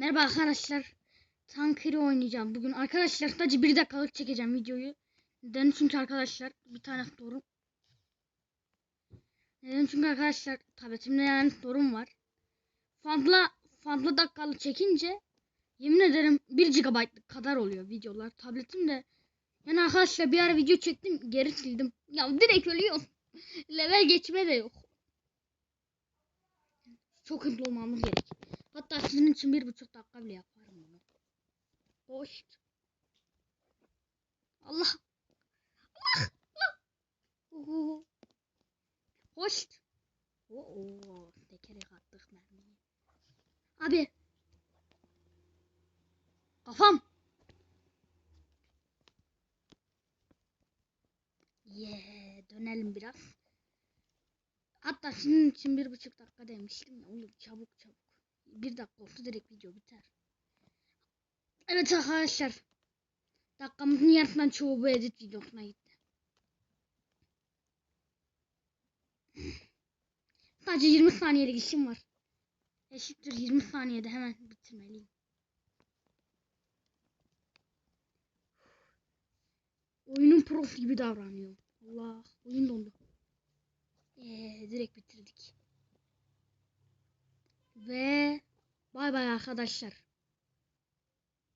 Merhaba arkadaşlar. Tankeri oynayacağım bugün. Arkadaşlar sadece bir dakikalık çekeceğim videoyu. Neden? Çünkü arkadaşlar bir tane sorun. Neden? Çünkü arkadaşlar tabletimde yani sorun var. Fazla fazla dakikalı çekince yemin ederim 1 GB kadar oluyor videolar. Tabletimde yani arkadaşlar bir ara video çektim geri sildim. Ya direkt ölüyor. Level geçme de yok. Çok hızlı olmamız gerek. Sizin için bir buçuk dakika bile yaparım bunu. Hoş. Allah. Allah. Allah. Hoş. Oo, tekerek attık mermiyi. Abi. Kafam. Yeah, dönelim biraz. Hatta senin için bir buçuk dakika demiştim oğlum çabuk çabuk. Bir dakika olsa direkt video biter. Evet arkadaşlar. Dakikamızın yarısından çoğu bu edit videosuna gitti. Sadece 20 saniyelik işim var. Eşittir 20 saniyede hemen bitirmeliyim. Oyunun prof gibi davranıyor. Allah oyun dondu. Ee, direkt bitirdik. Ve bay bay arkadaşlar.